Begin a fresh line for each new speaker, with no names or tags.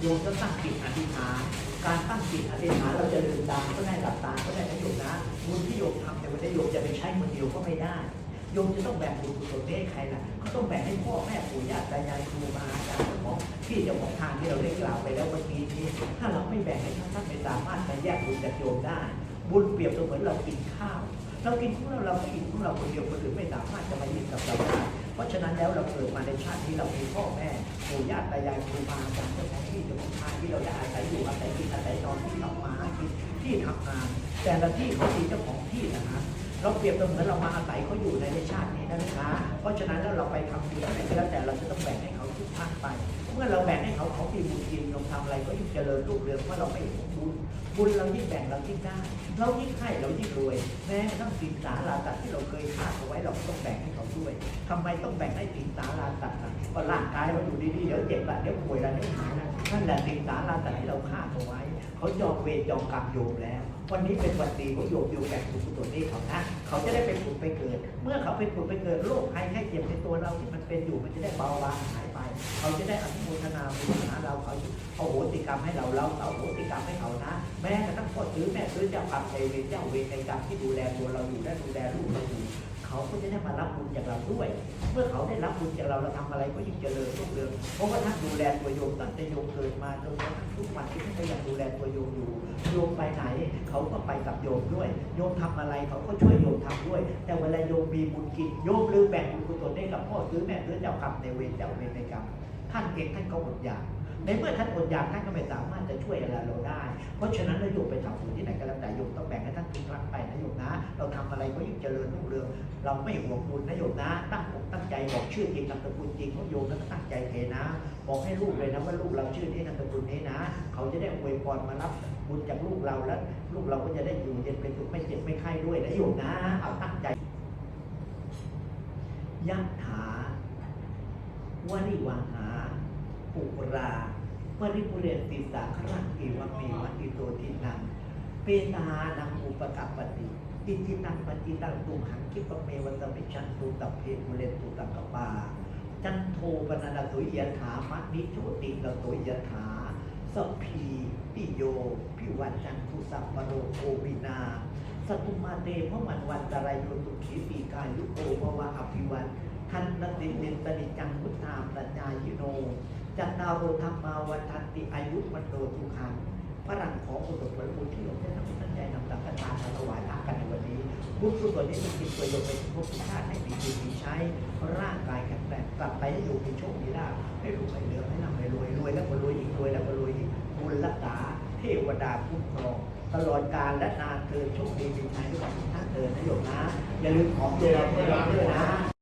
โยมก็ตั้งจิตอธิษฐานการตั้งจิตอธิษฐานเราจะลืมตาก็ได้หลับตาก็ได้นะโยมนะบุญที่โยมทำแต่ว่าโยมจะไปใช้คนเดียวก็ไม่ได้โยมจะต้องแบ่งบุญกุศลให้ใครล่ะก็ต้องแบ่งให้พ่อแม่ปู่ย่าตายายครูบาอาจารย์เจ้าของที่เจ้าของทานที่เราได้กล่าวไปแล้วเมื่อกี้นี้ ถ้าเราไม่แบ่งให้ท่านท่านไม่สามารถจะแยกบุญจากโยมได้ บุญเปรียบเสมือนเรากินข้าว เรากินของเราเรากินของเราคนเดียวคนอื่นไม่สามารถจะมายินกับเราได้ เพราะฉะนั้นแล้วเราเกิดมาในชาติที่เรามีพ่อแม่ปู่ย่าตายายครูบาอาจารย์เจ้าของที่เจ้าของทางที่เราได้อาศัยอยู่อาศัยกินอาศัยนอนที่ทำมาหากินที่ทำงานแต่ละที่เขามีเจ้าของที่นะฮะเราเปรียบเสมือนเรามาอาศัยเขาอยู่ในชาตินี้นะครับ ราะฉะนั้นแล้วเราไปทำบุญอะไรก็แล้วแต่เราจะต้องแบ่งให้เขาทุกท่านไป เมื่อเราแบ่งให้เขาเขามีบุญกินเราทำอะไรก็ยิ่งเจริญรุ่งเรืองเพราะเราไม่หวงบุญบุญเรายิ่งแบ่งเรายิ่งได้ เรายิ่งให้เรายิ่งรวย แม้กระทั่งสินสาราสัตว์ที่เราเคยฆ่าเอาไว้เราต้องแบ่งให้เขาด้วยทำไมต้องแบ่งให้สินสาราสัตว์ล่ะก็ร่างกายเราอยู่ดีๆเดี๋ยวเจ็บละเดี๋ยวป่วยละเดี๋ยวหายละนั่นแหละสินสาราสัตว์ที่เราฆ่าเอาไว้เขายอมเวรยอมกรรมโยมแล้ว วันนี้เป็นวันดีเของโยมโยมแบ่งบุญกุศลนี้เขานะเขาจะได้เป็นผ เอเขาไปผุดไปเกิดโรคภัยไข้เจ็บในตัวเราที่มันเป็นอยู่มันจะได้เบาบางหายไป เขาจะได้อนุโมทนาบุญหาเราเขาเอาโหติกรรมให้เราเราเอาโหติกรรมให้เขานะ แม้กระทั่งพ่อซื้อแม่ซื้อเจ้ากรรมในเวรเจ้าเวรในกรรมที่ดูแลตัวเราอยู่และดูแลลูกเราอยู่ เขาก็จะได้มารับบุญจากเราด้วย เมื่อเขาได้รับบุญจากเราเราทำอะไรก็ยิ่งเจริญรุ่งเรืองเพราะว่าท่านดูแลตัวโยมตั้งแต่โยมเกิดมาจนกระทั่งทุกวันที่ท่านก็ยังดูแลตัวโยมอยู่โยมไปไหน เขาก็ไปกับโยมด้วยโยมทำอะไรเขาก็ช่วยโยมทำด้วย แต่เวลาโยมมีบุญกินโยมลืมแบ่งบุญกุศลให้กับพ่อซื้อแม่ซื้อเจ้ากรรมในเวรเจ้าเวรในกรรมท่านเองท่านก็อดอยาก ในเมื่อท่านอดอยากท่านก็ไม่สามารถจะช่วยอะไรเราได้ เพราะฉะนั้นเราโยมไปทำบุญที่ไหนก็แล้วแต่โยมต้องแบ่งให้ท่านทุกครั้งไปนะโยมนะ เราทำอะไรก็ยิ่งเจริญรุ่งเรือง เราไม่หวงบุญนะโยมนะ ตั้งอกตั้งใจบอกชื่อจริงนามสกุลจริงของโยมแล้วก็ตั้งใจเทนะ บอกให้ลูกเลยนะว่าลูกเราชื่อนี้นามสกุลนี้นะ เขาจะได้อวยพรมารับบุญจากลูกเราแล้วลูกเราก็จะได้อยู่เย็นเป็นสุขไม่เจ็บไม่ไข้ด้วยนะโยมนะเอาตั้งใจยะถาวริวังหา ปุราปริปุเรนติสาครังเอวเมวัติโตทินังเปตานังอุปกัปปติอิทินังปฏิตังตุมหังคิปเมวัตมิชันตุตัพเพปุเรนตุตังกปาจันโทปนันตุยถามะนิโชติกตุยถาสัพพีปิโยพิวันจันทุสัพปโรโควินาสตุมาเตพมันวันตรายโยตุขีปีกายุโกภวะอภิวันทันนติเนตนิจังพุทธามปัญญายิโน จัตตาโรธรรมาวันทันติอายุมันโตทุกขังพระรังขออุตผลบุญที่หลวงได้ทำตั้งใจนำตักทานมาถวายพระกันในวันนี้บุญกุศลนี้เป็นประโยชน์ไปทุกภพทุกชาติให้มีกินมีใช้ร่างกายแข็งแรงกลับไปให้อยู่มีโชคมีลาภให้ลูกให้เหลือให้ร่ำให้รวยรวยแล้วก็รวยอีกรวยแล้วก็รวยอีกบุญรักษาเทวดาคุ้มครองตลอดกาลและนานเทินโชคดีมีชัยด้วยกันทุกท่านเทินนะโยมนะอย่าลืมของเจริญด้วยนะ